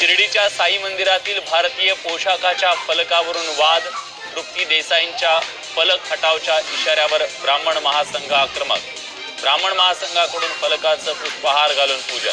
शिर्डीच्या साई मंदिरातील भारतीय पोशाखाच्या फलकावरून वाद तृप्ती देसाईंच्या फलक हटावच्या इशाऱ्यावर ब्राह्मण महासंघ आक्रमक. ब्राह्मण महासंघाकडून फलकाचं पुष्पहार घालून पूजन.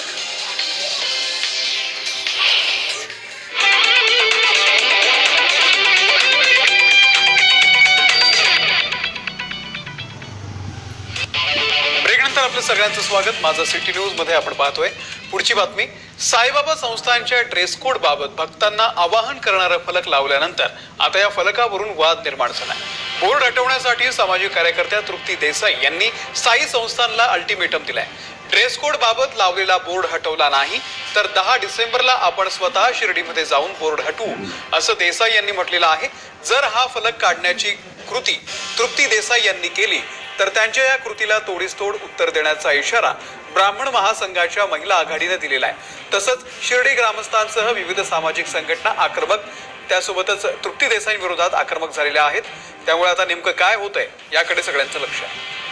ब्रेकनंतर आपलं सगळ्यांचं स्वागत. माझं सिटी न्यूजमध्ये आपण पाहतोय. पुढची बातमी. साईबाबा संस्थांच्या ड्रेस कोड बाबत भक्तांना आवाहन करणारा फलक लावल्यानंतर आता या फलकावरून वाद निर्माण झाला. बोर्ड हटवण्यासाठी सामाजिक कार्यकर्त्या तृप्ती देसाई यांनी साई संस्थांना अल्टिमेटम दिलाय. ड्रेस कोड बाबत लावलेला बोर्ड हटवला नाही तर दहा डिसेंबरला आपण स्वतः शिर्डीमध्ये जाऊन बोर्ड हटवू असं देसाई यांनी म्हटलेलं आहे. जर हा फलक काढण्याची कृती तृप्ती देसाई यांनी केली तर त्यांच्या या कृतीला तोडीस तोड उत्तर देण्याचा इशारा ब्राह्मण महासंघाच्या महिला आघाडीने दिलेला आहे. तसंच शिर्डी ग्रामस्थांसह विविध सामाजिक संघटना आक्रमक त्यासोबतच तृप्ती देसाईंविरोधात आक्रमक झालेल्या आहेत. त्यामुळे आता नेमकं काय होतंय याकडे सगळ्यांचं लक्ष आहे.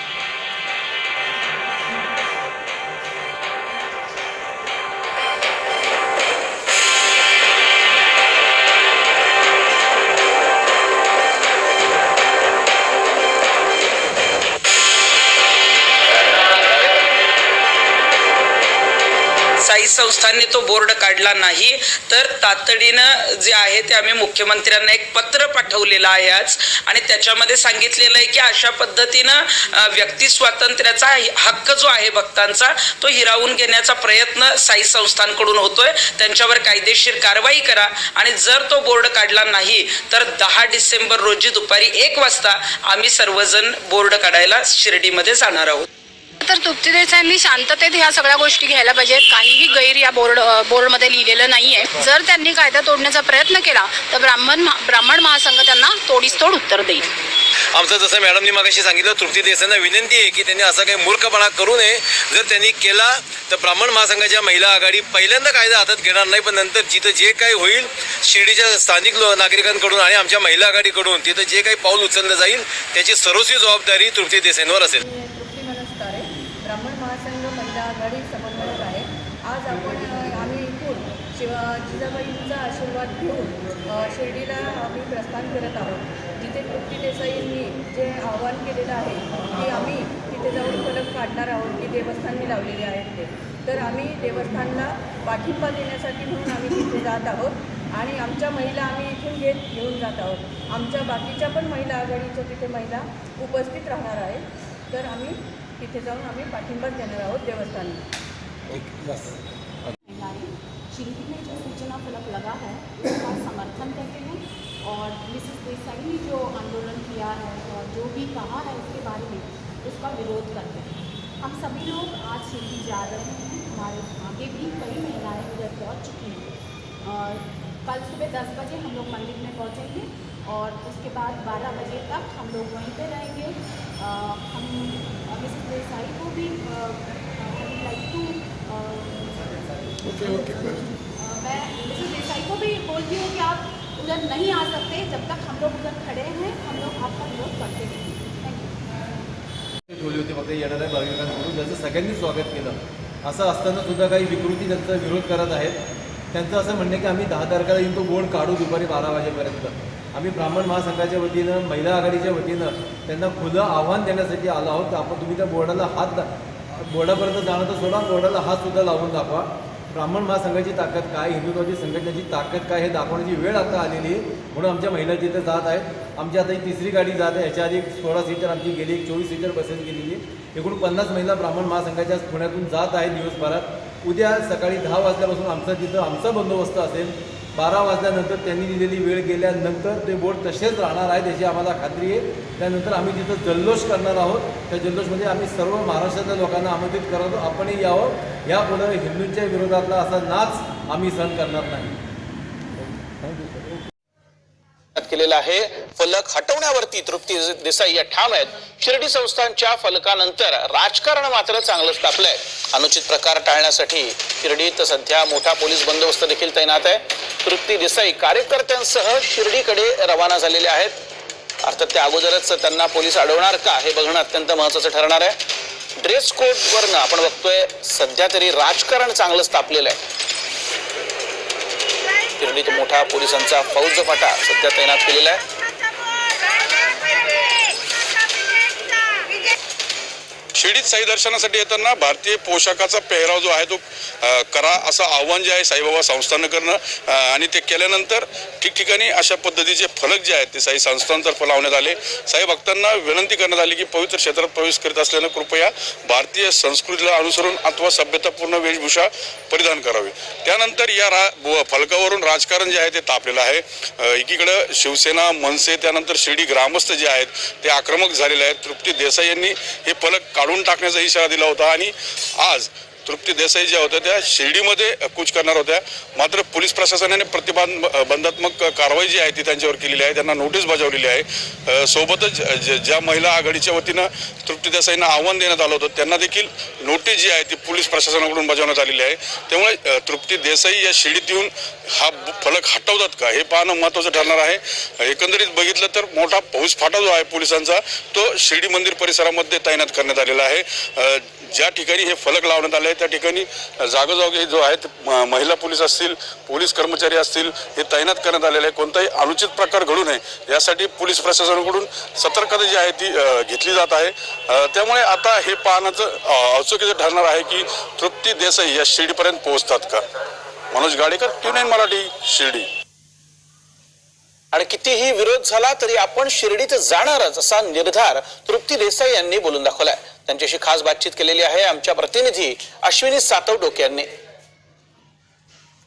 साई संस्थांनी तो बोर्ड काढला नाही तर तातडीनं जे आहे ते आम्ही मुख्यमंत्र्यांना एक पत्र पाठवलेलं आहे आज. आणि त्याच्यामध्ये सांगितलेलं आहे की अशा पद्धतीनं व्यक्ती स्वातंत्र्याचा हक्क जो आहे भक्तांचा तो हिरावून घेण्याचा प्रयत्न साई संस्थांकडून होतोय. त्यांच्यावर कायदेशीर कारवाई करा. आणि जर तो बोर्ड काढला नाही तर दहा डिसेंबर रोजी दुपारी एक वाजता आम्ही सर्वजण बोर्ड काढायला शिर्डीमध्ये जाणार आहोत. तर तृप्ती शांततेत ह्या सगळ्या गोष्टी घ्यायला पाहिजेत. काहीही गैर या बोर्ड बोर्डमध्ये लिहिलेलं नाहीये. जर त्यांनी कायदा तोडण्याचा प्रयत्न केला तर ब्राह्मण ब्राह्मण महासंघ त्यांना तोडीस तोड उत्तर देईल. आमचं जसं मॅडमनी मागाशी सांगितलं तृप्ती देसाईंना विनंती आहे की त्यांनी असा काही मूर्खपणा करू नये. जर त्यांनी केला तर ब्राह्मण महासंघाच्या महिला आघाडी पहिल्यांदा कायदा हातात घेणार नाही पण नंतर जिथं जे काही होईल शिर्डीच्या स्थानिक नागरिकांकडून आणि आमच्या महिला आघाडीकडून तिथं जे काही पाऊल उचललं जाईल त्याची सर्वस्वी जबाबदारी तृप्ती देसाईंवर असेल मी तृप्ती मनोज तारे ब्राह्मण महासंघ महिला आघाडी समन्वयक आहे आज आपण अ, आम्ही इथून शिव जिजाबाईंचा आशीर्वाद घेऊन अ, शिर्डीला आम्ही प्रस्थान करत आहोत जिथे तृप्ती देसाईंनी जे आवाहन केलेलं आहे की आम्ही तिथे जाऊन फलक काढणार आहोत की देवस्थाननी लावलेले आहेत ते तर आम्ही देवस्थानला पाठिंबा देण्यासाठी म्हणून आम्ही तिथे जात आहोत. आणि आमच्या महिला आम्ही इथून घेत घेऊन जात आहोत. आमच्या बाकीच्या पण महिला आघाडीच्या तिथे महिला उपस्थित राहणार आहेत. तर आम्ही तिथे जाऊन आम्ही पाठिंबाच देणार आहोत देवस्थानी महिलाएं शिल्पी में जो सूचना फलक लगा है. उसका समर्थन करते हैं. और मिसेस देसाई ने जो आंदोलन किया है और जो भी कहा है उसके बारे में उसका विरोध करते हैं। हम सभी लोग आज शिल्पी जा रहे हैं हमारे आगे भी कई महिलाएँ उधर पहुँच चुकी हैं। और कल सुबह दस बजे हम लोग मंदिर में पहुँचेंगे और उसके बाद बारह बजे तक हम लोग वहीं पे रहेंगे। अ, हम मिसेस देसाई को भी लाइक टू मैं मिसेस देसाई को भी बोलती हूँ कि आप उधर नहीं आ सकते जब तक हम लोग उधर खड़े हैं हम लोग आपका विरोध करते रहेंगे। थैंक येणार ठेवली येणाऱ्या भाविकांकडून ज्याचं सगळ्यांनी स्वागत केलं. असं असताना सुद्धा काही विकृती त्यांचा विरोध करत आहेत. त्यांचं असं म्हणणं आहे की आम्ही दहा तारखेला येऊन तो बोर्ड काढू दुपारी बारा वाजेपर्यंत. आम्ही ब्राह्मण महासंघाच्या वतीनं महिला आघाडीच्या वतीनं त्यांना खुलं आव्हान देण्यासाठी आलो आहोत. तर आपण तुम्ही त्या बोर्डाला हात दा बोर्डापर्यंत जाणं तर सोडा बोर्डाला हात सुद्धा लावून दाखवा. ब्राह्मण महासंघाची ताकद काय हिंदुत्वाची संघटनेची ताकद काय हे दाखवण्याची वेळ आता आलेली आहे. म्हणून आमच्या महिला तिथे जात आहेत आमची आता ही तिसरी गाडी जात आहे. याच्या आधी एक सोळा सीटर आमची गेली एक चोवीस सीटर बसेस गेलेली एकूण पन्नास महिला ब्राह्मण महासंघाच्या पुण्यातून जात आहेत दिवसभरात. उद्या सकाळी दहा वाजल्यापासून आमचा तिथं आमचा बंदोबस्त असेल. बारा वाजल्यानंतर त्यांनी दिलेली वेळ गेल्यानंतर ते बोट तसेच राहणार आहे त्याची आम्हाला खात्री आहे. त्यानंतर आम्ही तिथं जल्लोष करणार आहोत. त्या जल्लोषमध्ये आम्ही सर्व महाराष्ट्रातल्या लोकांना आमंत्रित करतो. आपणही यावं. यापुढं हिंदूंच्या विरोधातला असा नाच आम्ही सहन करणार नाही. केलेला आहे. फलक हटवण्यावरती तृप्ती देसाई या ठाम आहेत. शिर्डी संस्थांच्या फलकानंतर राजकारण मात्र चांगलंच तापलंय अनुचित प्रकार टाळण्यासाठी शिर्डीत सध्या मोठा पोलीस बंदोबस्त देखील तैनात आहे. तृप्ती देसाई कार्यकर्त्यांसह शिर्डीकडे रवाना झालेले आहेत. अर्थात त्या अगोदरच त्यांना पोलीस अडवणार का हे बघणं अत्यंत महत्वाचं ठरणार आहे. ड्रेस कोडवरनं आपण बघतोय सध्या तरी राजकारण चांगलंच तापलेलं आहे. शिर्डीत मोठा पोलिसांचा फौज फाटा सध्या तैनात केलेला आहे. शिर्डीत साई दर्शनासाठी येताना भारतीय पोशाखाचा पेहराव जो आहे तो करा असं आव्हान जे आहे साईबाबा संस्थानं करणं आणि ते केल्यानंतर ठिकठिकाणी अशा पद्धतीचे फलक जे आहेत ते साई संस्थांतर्फे लावण्यात आले. साई भक्तांना विनंती करण्यात आली की पवित्र क्षेत्रात प्रवेश करीत असल्यानं कृपया भारतीय संस्कृतीला अनुसरून अथवा सभ्यतापूर्ण वेशभूषा परिधान करावी. त्यानंतर या रा फलकावरून राजकारण जे आहे ते तापलेलं आहे. एकीकडं शिवसेना मनसे त्यानंतर शिर्डी ग्रामस्थ जे आहेत ते आक्रमक झालेले आहेत. तृप्ती देसाई यांनी हे फलक काढून टाकण्याचा इशारा दिला होता. आणि आज तृप्ती देसाई ज्या होत्या त्या शिर्डीमध्ये कूच करणार होत्या. मात्र पोलीस प्रशासनाने प्रतिबंध बंधात्मक कारवाई जी आहे ती त्यांच्यावर केलेली आहे. त्यांना नोटीस बजावलेली आहे. सोबतच ज- ज्या महिला आघाडीच्या वतीनं तृप्ती देसाईंना आव्हान देण्यात आलं होतं त्यांना देखील नोटीस जी आहे ती पोलीस प्रशासनाकडून बजावण्यात आलेली आहे. त्यामुळे तृप्ती देसाई या शिर्डीत येऊन हा फलक हटवतात का? हे पाहणं महत्त्वाचं ठरणार आहे. एकंदरीत बघितलं तर मोठा पाऊस फाटा जो आहे पोलिसांचा तो शिर्डी मंदिर परिसरामध्ये तैनात करण्यात आलेला आहे. ज्या ठिकाणी हे फलक लावण्यात आले त्या ठिकाणी जागोजागी जो आहे म- महिला पोलीस असतील पोलीस कर्मचारी असतील हे तैनात करण्यात आलेले आहे कोणताही अनुचित प्रकार घडू नये. यासाठी पोलीस प्रशासनाकडून सतर्कता जी आहे ती घेतली जात आहे. त्यामुळे आता हे पाहण्याचं अ, ठरणार आहे की तृप्ती देसाई या शिर्डीपर्यंत पोहोचतात का? Manoj Gadekar T nine Marathi Shirdi. आणि कितीही विरोध झाला तरी आपण शिर्डीत जाणारच असा निर्धार तृप्ती देसाई यांनी बोलून दाखवलाय. त्यांच्याशी खास बातचीत केलेली आहे आमच्या प्रतिनिधी अश्विनी सातवडोके यांनी.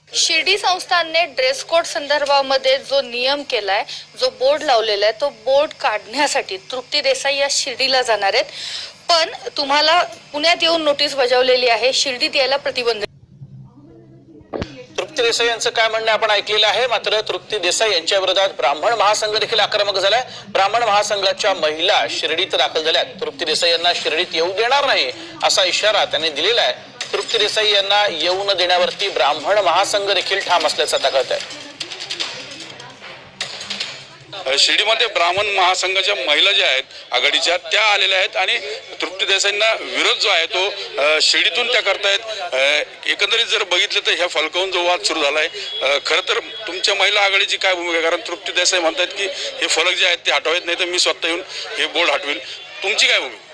शिर्डी संस्थानने ड्रेस कोड संदर्भामध्ये जो नियम केलाय जो बोर्ड लावलेला आहे तो बोर्ड काढण्यासाठी तृप्ती देसाई या शिर्डीला जाणार आहेत. पण तुम्हाला पुण्यात येऊन नोटीस बजावलेली आहे शिर्डीत यायला प्रतिबंध देसाई यांचं काय म्हणणं आपण ऐकलेलं आहे? मात्र तृप्ती देसाई यांच्या विरोधात ब्राह्मण महासंघ देखील आक्रमक झालाय. ब्राह्मण महासंघाच्या महिला शिर्डीत दाखल झाल्यात. तृप्ती देसाई यांना शिर्डीत येऊ देणार नाही असा इशारा त्यांनी दिलेला आहे. तृप्ती देसाई यांना येऊ न देण्यावरती ब्राह्मण महासंघ देखील ठाम असल्याचं आता कळत आहे शिर्डीमध्ये ब्राह्मण महासंघाच्या महिला ज्या आहेत आघाडीच्या त्या आलेल्या आहेत आणि तृप्ती देसाईंना विरोध जो आहे तो शिर्डीतून त्या करतायत. एकंदरीत जर बघितलं तर ह्या फलकावून जो वाद सुरू झाला आहे खरं तर तुमच्या महिला आघाडीची काय भूमिका आहे? कारण तृप्ती देसाई म्हणतात की हे फलक जे आहेत ते हटवायत नाही तर मी स्वतः येऊन हे बोर्ड हटवेल. तुमची काय भूमिका?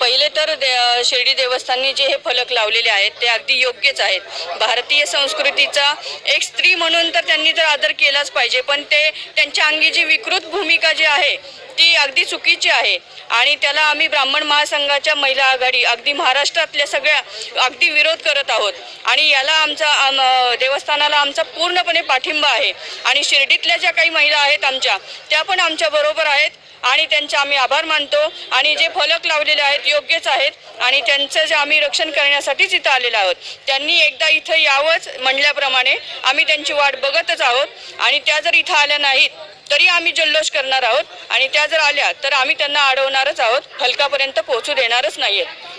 पहिले तर दे- शिर्डी देवस्थाननी जे हे फलक लावलेले आहेत ते अगदी योग्यच आहेत. भारतीय संस्कृतीचा एक स्त्री म्हणून तर त्यांनी तर आदर केलाच पाहिजे पण ते त्यांच्या अंगी जी विकृत भूमिका जी आहे ती अगदी चुकीची आहे. आणि त्याला आम्ही ब्राह्मण महासंघाच्या महिला आघाडी अगदी महाराष्ट्रातल्या सगळ्या अगदी विरोध करत आहोत. आणि याला आमचा आम- देवस्थानाला आमचा पूर्णपणे पाठिंबा आहे. आणि शिर्डीतल्या ज्या काही महिला आहेत आमच्या त्या पण आमच्या बरोबर आहेत. आणि त्यांचे आम्ही आभार मानतो. आणि जे फलक लावलेले आहेत योग्यच आहेत. आणि त्यांचं जे आम्ही रक्षण करण्यासाठीच इथं आलेलो आहोत. त्यांनी एकदा इथं यावंच म्हणल्याप्रमाणे आम्ही त्यांची वाट बघतच आहोत. आणि त्या जर इथं आल्या नाहीत तरी आम्ही जल्लोष करणार आहोत. आणि त्या जर आल्या तर आम्ही त्यांना अडवणारच आहोत. फलकापर्यंत पोहोचू देणारच नाहीयेत. आहेत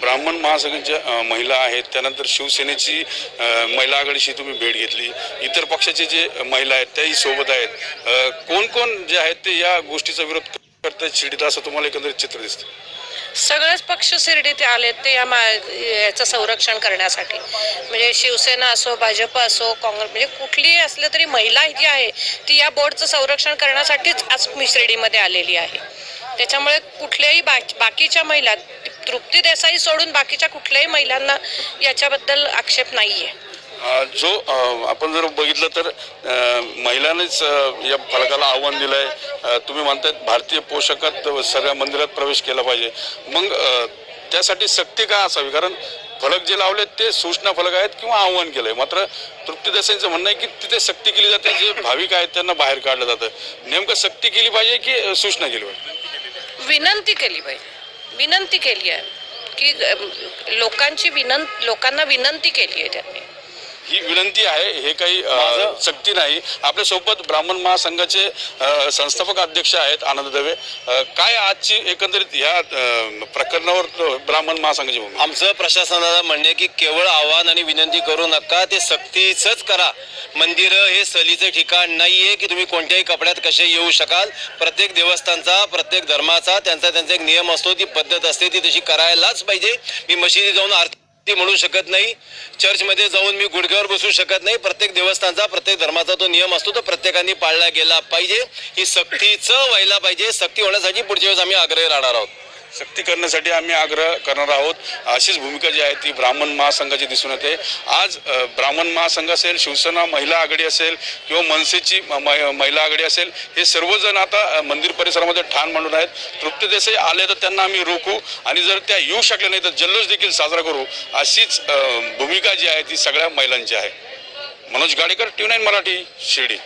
ब्राह्मण महासंघाच्या महिला आहेत. त्यानंतर शिवसेनेची महिला आघाडीशी तुम्ही भेट घेतली. इतर पक्षाचे जे महिला आहेत त्याही सोबत आहेत. कोण कोण जे आहेत ते या गोष्टीचा विरोध करतात शिर्डीत असं तुम्हाला एकंदरीत चित्र दिसतं? सगळेच पक्ष शिर्डीत आले ते या मा याचं संरक्षण करण्यासाठी. म्हणजे शिवसेना असो भाजप असो काँग्रेस म्हणजे कुठलीही असलं तरी महिला जी आहे ती या बोर्डचं संरक्षण करण्यासाठीच आज मी शिर्डीमध्ये आलेली आहे. त्याच्यामुळे कुठल्याही बा बाकीच्या महिला तृप्ती देसाई सोडून बाकीच्या कुठल्याही महिलांना याच्याबद्दल आक्षेप नाही आहे जो आपण जर बघितलं तर महिलांनीच या फलकाला आव्हान दिलंय. अ, तुम्ही म्हणतायत भारतीय पोशाखात सगळ्या मंदिरात प्रवेश केला पाहिजे. मग त्यासाठी सक्ती का असावी? कारण फलक जे लावलेत ते सूचना फलक आहेत किंवा आव्हान केलंय. मात्र तृप्ती देसाईंचं म्हणणं आहे की तिथे सक्ती केली जाते जे भाविक आहेत त्यांना बाहेर काढलं जातं. नेमकं सक्ती केली पाहिजे की सूचना केली पाहिजे? विनंती केली पाहिजे. विनंती केली आहे की लोकांची विनंत लोकांना विनंती केली आहे त्यांनी. ही विनंती आहे हे काही सक्ती नाही. आपल्यासोबत ब्राह्मण महासंघाचे संस्थापक अध्यक्ष आहेत आनंद दवे. काय आजची एकंदरीत ह्या प्रकरणावर ब्राह्मण महासंघाची भूमिका? आमचं प्रशासनाला म्हणणे की केवळ आव्हान आणि विनंती करू नका ते सक्तीचंच करा. मंदिरं हे सहलीचं ठिकाण नाहीये की तुम्ही कोणत्याही कपड्यात कसे येऊ शकाल. प्रत्येक देवस्थानचा प्रत्येक धर्माचा त्यांचा त्यांचा एक नियम असतो ती पद्धत असते ती तशी करायलाच पाहिजे. मी मशिदीत जाऊन आरती ती म्हणू शकत नाही. चर्चमध्ये जाऊन मी गुडघ्यावर बसू शकत नाही. प्रत्येक देवस्थानचा प्रत्येक धर्माचा तो नियम असतो तो प्रत्येकाने पाळला गेला पाहिजे. ही सक्तीचं व्हायला पाहिजे. सक्ती होण्यासाठी पुढच्या वेळेस आम्ही आग्रही राहणार आहोत. सक्ती करण्यासाठी आम्ही आग्रह करणार आहोत. अशीच भूमिका जी आहे ती ब्राह्मण महासंघाची दिसून येते. आज ब्राह्मण महासंघ असेल शिवसेना महिला आघाडी असेल किंवा मनसेची म- महिला आघाडी असेल हे सर्वजण आता मंदिर परिसरामध्ये ठाण मांडून आहेत. तृप्ती देसाई आले तर त्यांना आम्ही रोखू आणि जर त्या येऊ शकल्या नाही तर जल्लोष देखील साजरा करू. अशीच भूमिका जी आहे ती सगळ्या महिलांची आहे. Manoj Gadekar T nine Marathi Shirdi.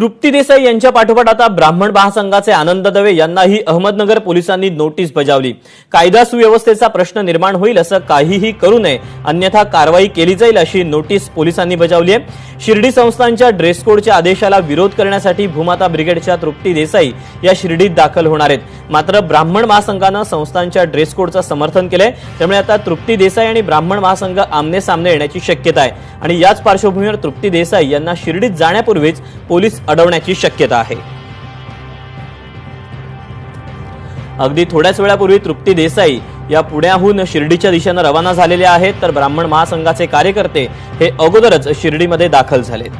तृप्ती देसाई यांच्या पाठोपाठ आता ब्राह्मण महासंघाचे आनंद दवे यांनाही अहमदनगर पोलिसांनी नोटीस बजावली. कायदा सुव्यवस्थेचा प्रश्न निर्माण होईल असं काहीही करू नये अन्यथा कारवाई केली जाईल अशी नोटीस पोलिसांनी बजावली आहे. शिर्डी संस्थांच्या ड्रेस कोडच्या आदेशाला विरोध करण्यासाठी भूमाता ब्रिगेडच्या तृप्ती देसाई या शिर्डीत दाखल होणार आहेत. मात्र ब्राह्मण महासंघानं संस्थांच्या ड्रेस कोडचं समर्थन केलंय त्यामुळे आता तृप्ती देसाई आणि ब्राह्मण महासंघ आमने सामने येण्याची शक्यता आहे. आणि याच पार्श्वभूमीवर तृप्ती देसाई यांना शिर्डीत जाण्यापूर्वीच पोलीस अडवण्याची शक्यता आहे. अगदी थोड्याच वेळापूर्वी तृप्ती देसाई या पुण्याहून शिर्डीच्या दिशेनं रवाना झालेल्या आहेत तर ब्राह्मण महासंघाचे कार्यकर्ते हे अगोदरच शिर्डीमध्ये दाखल झालेत.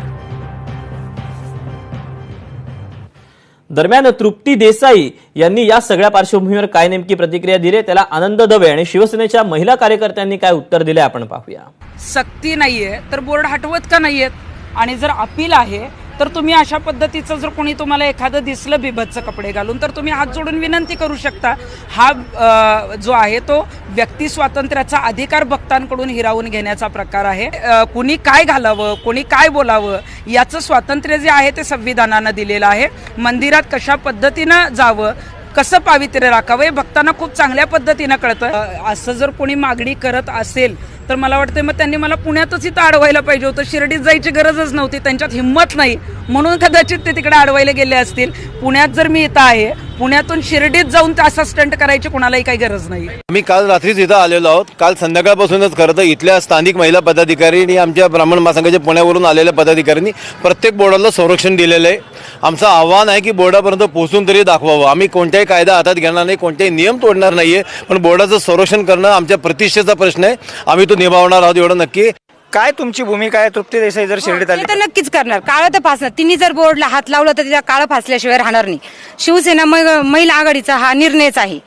दरम्यान तृप्ती देसाई यांनी या सगळ्या पार्श्वभूमीवर काय नेमकी प्रतिक्रिया दिली त्याला आनंद दवे आणि शिवसेनेच्या महिला कार्यकर्त्यांनी काय उत्तर दिले आपण पाहूया. सक्ती नाहीये तर बोर्ड हटवत का नाहीयेत? आणि जर अपील आहे तर तुम्ही अशा पद्धतीचं जर कोणी तुम्हाला एखादं दिसलं बिभत्स कपडे घालून तर तुम्ही हात जोडून विनंती करू शकता. हा जो आहे तो व्यक्ती स्वातंत्र्याचा अधिकार भक्तांकडून हिरावून घेण्याचा प्रकार आहे. कुणी काय घालावं कोणी काय बोलावं याचं स्वातंत्र्य जे आहे ते संविधानानं दिलेलं आहे. मंदिरात कशा पद्धतीनं जावं कसं पावित्र्य राखावं हे भक्तांना खूप चांगल्या पद्धतीनं कळतं. असं जर कोणी मागणी करत असेल तर मला वाटतं मग त्यांनी मला पुण्यातच इथं अडवायला पाहिजे होतं. शिर्डीत जायची गरजच नव्हती. त्यांच्यात हिंमत नाही. म्हणून कदाचित ते तिकडे अडवायला गेले असतील. पुण्यात जर मी इथं आहे पुण्यातून शिर्डीत जाऊन असा स्टंट करायची कोणालाही काही गरज नाही. आम्ही काल रात्रीच इथं आलेलो आहोत. काल संध्याकाळपासूनच खरं तर इथल्या स्थानिक महिला पदाधिकारी आणि आमच्या ब्राह्मण महासंघाच्या पुण्यावरून आलेल्या पदाधिकाऱ्यांनी प्रत्येक बोर्डाला संरक्षण दिलेलं आहे. आमचं आव्हान आहे की बोर्डापर्यंत पोहोचून तरी दाखवावं. आम्ही कोणत्याही कायदा हातात घेणार नाही कोणतेही नियम तोडणार नाहीये. पण बोर्डाचं संरक्षण करणं आमच्या प्रतिष्ठेचा प्रश्न आहे. आम्ही तो निभावणार आहोत एवढं नक्की. काय तुमची भूमिका आहे? तृप्ती देसाई जर शिर्डीत आली ते तर? नक्कीच करणार. काळं तर फासणार. तिने जर बोर्डला हात लावला तर तिला काळं फासल्याशिवाय राहणार नाही. शिवसेना महिला आघाडीचा हा निर्णयच आहे.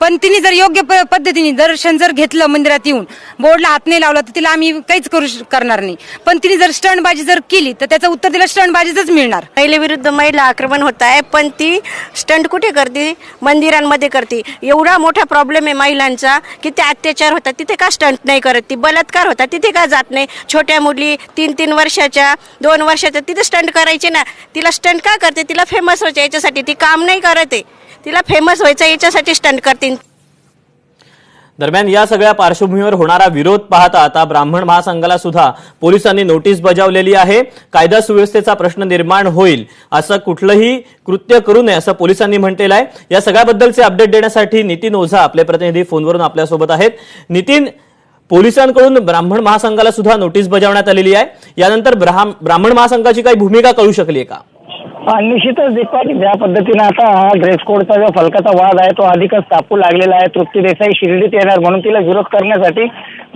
पण तिने जर योग्य प- पद्धतीने दर्शन जर घेतलं मंदिरात येऊन बोर्डला हात नाही लावला तर तिला आम्ही काहीच करू श- करणार नाही. पण तिने जर स्टंटबाजी जर केली तर त्याचं उत्तर तिला स्टंटबाजीच मिळणार. महिलेविरुद्ध महिला आक्रमण होत आहे पण ती स्टंट कुठे करते? मंदिरांमध्ये करते. एवढा मोठा प्रॉब्लेम आहे महिलांचा की ते अत्याचार होतात. तिथे का स्टंट नाही करत? ती बलात्कार होतात. तिथे का जात नाही? छोट्या मुली तीन तीन वर्षाच्या दोन वर्षाच्या तिथे स्टंट करायचे ना. तिला स्टंट का करते? तिला फेमस व्हायचं याच्यासाठी ती काम नाही करत आहे. तिला फेमस व्हायचं याच्यासाठी स्टंट करतील. दरम्यान या सगळ्या पार्श्वभूमीवर होणारा विरोध पाहता आता ब्राह्मण महासंघाला सुद्धा पोलिसांनी नोटीस बजावलेली आहे. कायदा सुव्यवस्थेचा प्रश्न निर्माण होईल असं कुठलंही कृत्य करू नये असं पोलिसांनी म्हटलेलं आहे. या सगळ्याबद्दलचे अपडेट देण्यासाठी नितीन ओझा आपले प्रतिनिधी फोनवरून आपल्यासोबत आहेत. नितीन पोलिसांकडून ब्राह्मण महासंघाला सुद्धा नोटीस बजावण्यात आलेली आहे. यानंतर ब्राह्म- ब्राह्मण महासंघाची काही भूमिका कळू शकली आहे का? निश्चितच दीपक ज्या पद्धतीने आता हा ड्रेस कोडचा जो फलकाचा वाद आहे तो अधिकच तापू लागलेला आहे. तृप्ती देसाई शिर्डीत येणार. म्हणून तिला विरोध करण्यासाठी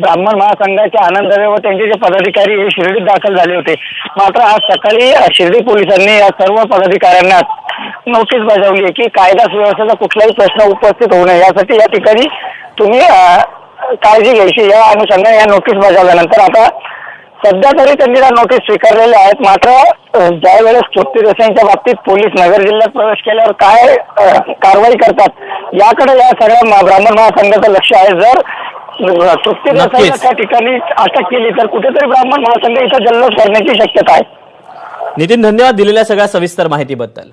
ब्राह्मण महासंघाचे आनंद दवे व त्यांचे जे पदाधिकारी हे शिर्डीत दाखल झाले होते. मात्र आज सकाळी शिर्डी पोलिसांनी या सर्व पदाधिकाऱ्यांना नोटीस बजावली आहे की कायदा सुव्यवस्थेचा कुठलाही प्रश्न उपस्थित होऊ नये. यासाठी या ठिकाणी तुम्ही काळजी घ्यायची. या अनुषंगाने या नोटीस बजावल्यानंतर आता सध्या तरी त्यांनी त्या नोटीस स्वीकारलेल्या आहेत. मात्र अ, ज्या वेळेस तृप्ती देसाईंच्या बाबतीत पोलीस नगर जिल्ह्यात प्रवेश केल्यावर काय कारवाई करतात याकडे या सगळ्या ब्राह्मण महासंघाचं लक्ष आहे. जर देसाईला नक्कीच. त्या ठिकाणी अटक केली तर कुठेतरी ब्राह्मण महासंघ इथं जल्लोष करण्याची शक्यता आहे. नितीन धन्यवाद दिलेल्या सगळ्या सविस्तर माहितीबद्दल.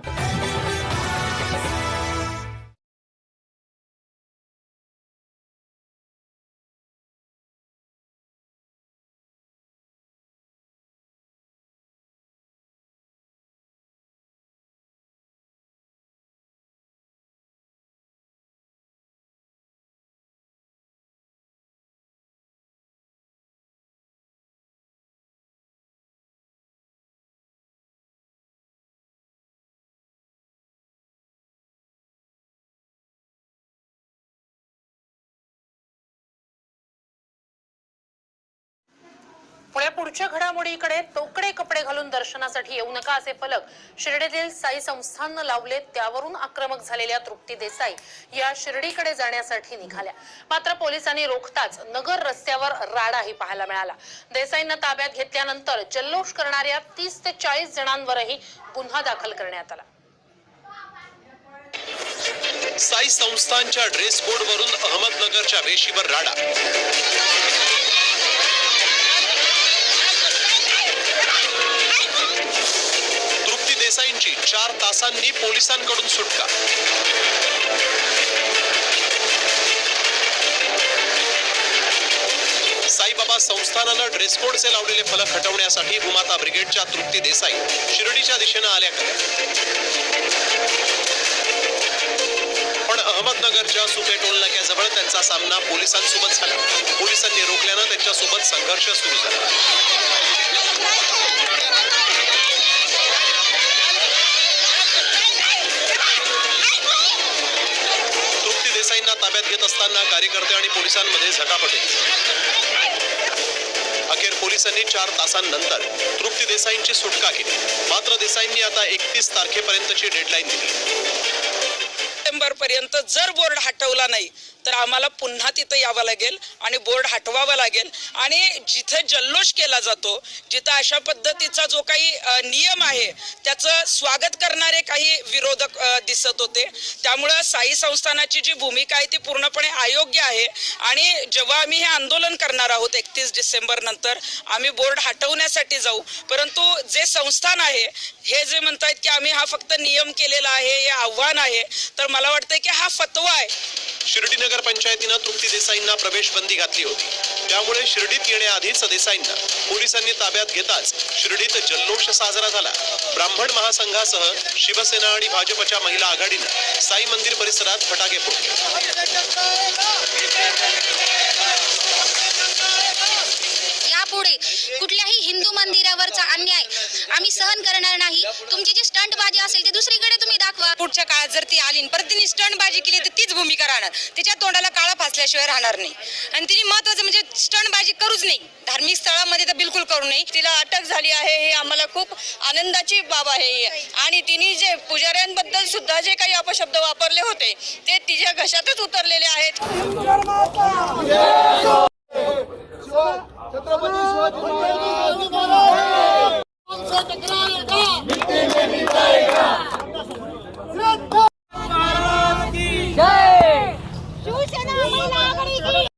पुढे पुढच्या घडामोडीकडे तोकडे कपडे घालून दर्शनासाठी येऊ नका असे फलक शिर्डीतील साई संस्थाननं लावले त्यावरून आक्रमक झालेल्या तृप्ती देसाई या शिर्डीकडे जाण्यासाठी निघाल्या. मात्र पोलिसांनी रोखताच नगर रस्त्यावर राडाही पाहायला मिळाला. देसाईंना ताब्यात घेतल्यानंतर जल्लोष करणाऱ्या तीस ते चाळीस जणांवरही गुन्हा दाखल करण्यात आला. साई संस्थांच्या ड्रेस कोड वरून अहमदनगरच्या वेशीवर राडा. चार तासांनी पोलिसांकडून सुटका. साईबाबा संस्थानानं ड्रेस कोडचे लावलेले फलक हटवण्यासाठी भूमाता ब्रिगेडच्या तृप्ती देसाई शिर्डीच्या दिशेनं आल्या खऱ्या पण अहमदनगरच्या सुपे टोल नाक्याजवळ त्यांचा सामना पोलिसांसोबत झाला. पोलिसांनी रोखल्यानं त्यांच्यासोबत संघर्ष सुरू झाला. घेत असताना कार्यकर्ते आणि पोलिसांमध्ये झटापटी अखेर पोलिसांनी चार तासांनंतर तृप्ती देसाईंची सुटका केली. मात्र देसाईंनी आता एकतीस तारखेपर्यंतची डेडलाईन दिली. सप्टेंबर पर्यंत जर बोर्ड हटवला नाही तर आम्हाला पुन्हा तिथं यावं लागेल आणि बोर्ड हटवावा लागेल. आणि जिथे जल्लोष केला जातो जिथं अशा पद्धतीचा जो काही नियम आहे त्याचं स्वागत करणारे काही विरोधक दिसत होते. त्यामुळं साई संस्थानाची जी भूमिका आहे ती पूर्णपणे अयोग्य आहे. आणि जेव्हा आम्ही हे आंदोलन करणार आहोत एकतीस डिसेंबर नंतर आम्ही बोर्ड हटवण्यासाठी जाऊ. परंतु जे संस्थान आहे हे जे म्हणतायत की आम्ही हा फक्त नियम केलेला आहे हे आव्हान आहे तर मला वाटतंय की हा फतवा आहे. शिर्डी नगर पंचायतीनं तृप्ती देसाईंना प्रवेश बंदी घातली होती. त्यामुळे शिर्डीत येण्याआधीच देसाईंना पोलिसांनी ताब्यात घेताच शिर्डीत जल्लोष साजरा झाला. ब्राह्मण महासंघासह शिवसेना आणि भाजपच्या महिला आघाडीनं साई मंदिर परिसरात फटाके फोडले. यापुढे कुठल्याही हिंदू मंदिरावरचा अन्याय आम्ही सहन करणार नाही. तुमची जी स्टंटबाजी असेल ती दुसरीकडे तुम्ही दाखवा. पुढच्या काळात जर ती आली परत तिने स्टंटबाजी केली तर तीच भूमिका राहणार. तिच्या तोंडाला काळा फासल्याशिवाय राहणार नाही. आणि तिने महत्वाचं म्हणजे स्टंटबाजी करूच नाही. धार्मिक स्थळामध्ये तर बिलकुल करू नये. तिला अटक झाली आहे हे आम्हाला खूप आनंदाची बाब आहे. आणि तिने जे पुजाऱ्यांबद्दल सुद्धा जे काही अपशब्द वापरले होते ते तिच्या घशातच उतरलेले आहेत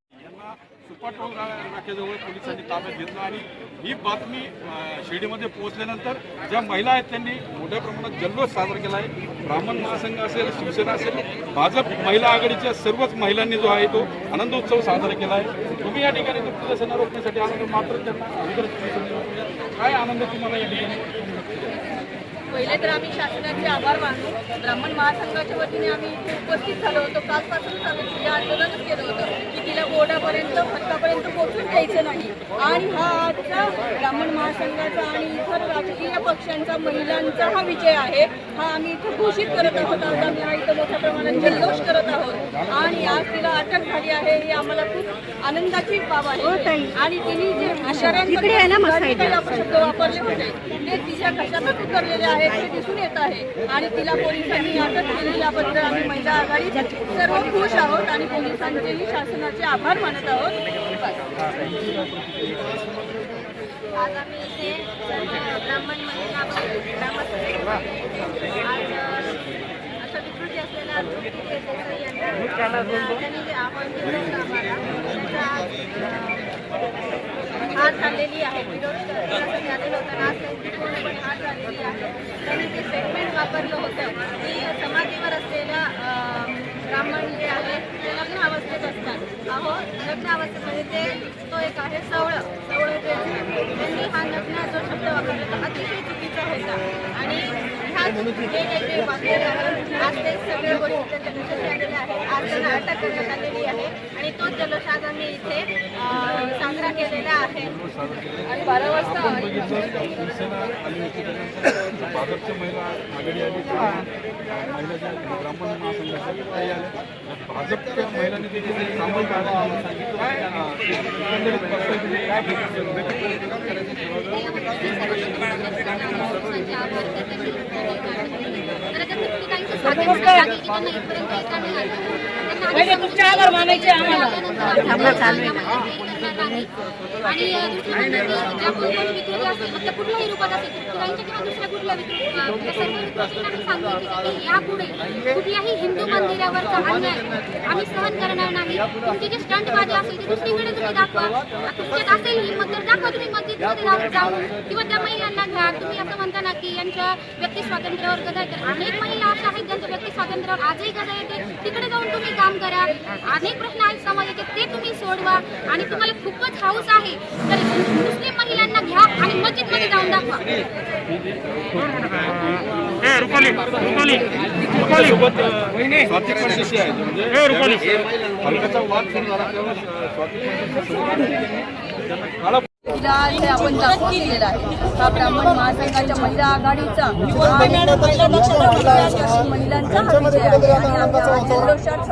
सुपाटोल नाक्याजवळ पोलिसांनी ताब्यात घेतलं आणि ही बातमी अं, शिर्डीमध्ये पोहोचल्यानंतर ज्या महिला आहेत त्यांनी मोठ्या प्रमाणात जल्लोष साजरा केला आहे. ब्राह्मण महासंघ असेल शिवसेना असेल भाजप महिला आघाडीच्या सर्वच महिलांनी जो आहे तो आनंदोत्सव साजरा केला आहे. तुम्ही या ठिकाणी तृप्तीदर्शना रोखण्यासाठी आनंद मात्र त्यांना काय आनंद तुम्हाला या ठिकाणी? पहिले तर आम्ही शासनाचे आभार मानू ब्राह्मण महासंघाच्या वतीने आम्ही इथे उपस्थित झालो होतो. कालपासूनच आम्ही तिला आंदोलनच केलं होतं. की तिला बोर्डापर्यंत फटकापर्यंत पोहोचून द्यायचं नाही. आणि हा आजचा ब्राह्मण महासंघाचा आणि इतर राजकीय पक्षांचा महिलांचा हा विजय आहे हा आम्ही इथे घोषित करत आहोत. आज आम्ही हा इथं मोठ्या प्रमाणात जल्लोष करत आहोत. आणि आज तिला अटक झाली आहे ही आम्हाला खूप आनंदाची बाब आहे. आणि तिने जे काही अपशब्द वापरले होते ते तिच्या घशातच उतरलेले आहेत ते दिसून येत आहे. आणि तिला पोलिसांनी अटक केली याबद्दल आम्ही महिला आघाडी सर्व खुश आहोत आणि पोलिसांचेही शासनाचे आभार मानत आहोत. आज आम्ही इथे ब्राह्मण अशा विकृती असलेल्या त्यांनी दिलं होतं आम्हाला आज हार झालेली आहे. विरोध आलेलं होतं. आज पूर्णपणे हार झालेली आहे. त्यांनी जे स्टेटमेंट वापरलं होतं की समाधीवर असलेल्या अं, ब्राह्मण जे आहेत अवस्थेत असतात. अहो लग्न अवस्थेमध्ये ते तो एक आहे सवळ. सवळ जे त्यांनी हा लग्न जो शब्द वापरला तो अतिशय चुकीचा होता. आणि आज ते सगळ्या गोष्टी आलेल्या आहेत आज त्यांना अटक करण्यात आलेली आहे आणि तोच आम्ही इथे साजरा केलेला आहे आणि बारा वाजता भाजपच्या महिला आघाडी आली ब्राह्मण महासंघाच्या भाजपच्या महिलांनी देखील पहिले तुमच्या आभार मानायचे आम्हाला. आणि ज्या कोणत्याही विक्रेते असतील? मतलब कुठल्याही रूपात असेल किंवा दुसऱ्या कुठल्या यापुढे हिंदू मंदिरावरचा अन्याय आम्ही सहन करणार नाही. तुमची जी स्टंटबाजी असेल ती दुसरीकडे तुम्ही दाखवा. तुमच्यात असेल हिंमत तर दाखवा तुम्ही मस्जिदमध्ये जाऊन जाऊन. किंवा त्या महिलांना घ्या. तुम्ही असं म्हणता ना की यांच्या व्यक्ती स्वातंत्र्यावर गदा येते अनेक महिला अशा आहेत ज्यांच्या व्यक्ती स्वातंत्र्यावर आजही गदा येते. तिकडे जाऊन तुम्ही काम करा. अनेक प्रश्न आहेत समाजाचे ते तुम्ही सोडवा. आणि तुम्हाला खूपच हाऊस आहे. तर मुस्लिम महिलांना घ्या आणि मस्जिदमध्ये जाऊन दाखवा. सोबत स्वाती पण तशी आहे म्हणजे हे आपण दाखवून दिलेला आहे हा ब्राह्मण महासंघाच्या महिला आघाडीचा आणि महिलांचा हा विजय आहे. आणि आमच्या जल्लोषात